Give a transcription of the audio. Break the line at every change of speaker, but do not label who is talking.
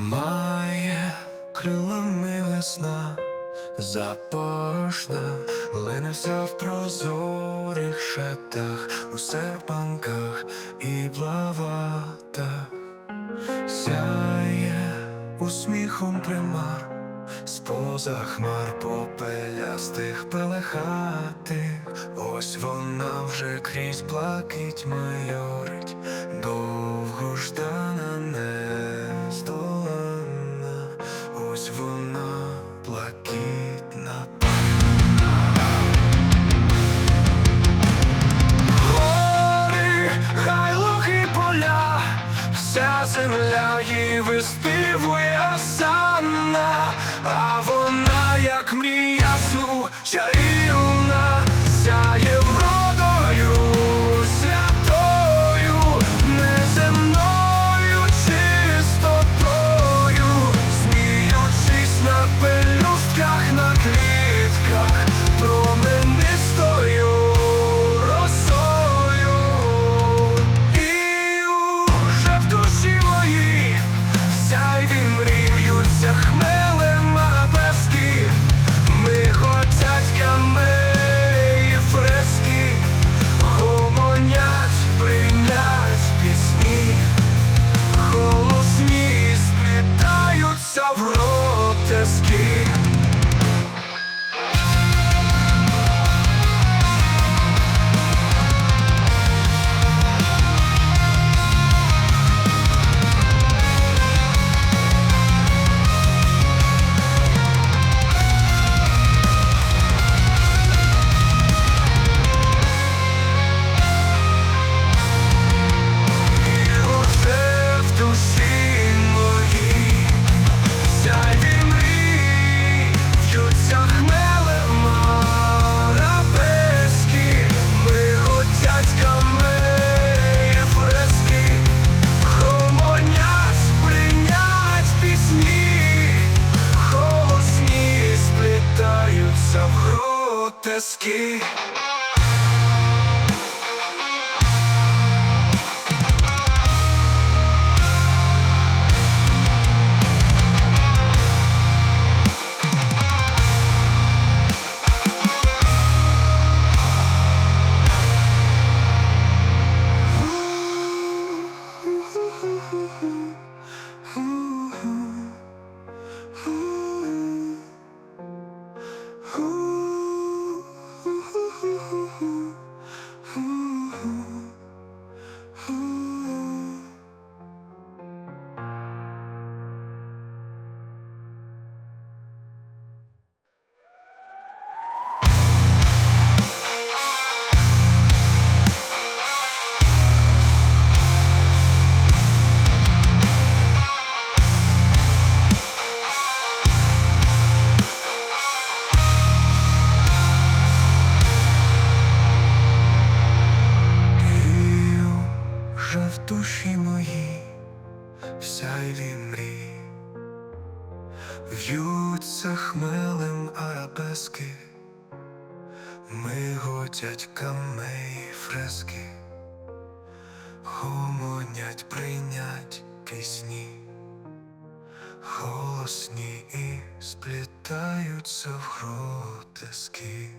Має крилами весна, запашна, линеться в прозорих шатах, у серпанках і блаватах, сяє усміхом примар, споза хмар попелястих пелехатих, ось вона вже крізь блакить майорить, довго ждана їй виспівує осанна, а вона, як мрія гротески. В'ються хмелем арабески, миготять камеї фрески, гомонять, прийнять пісні, голосні і сплітаються в гротески.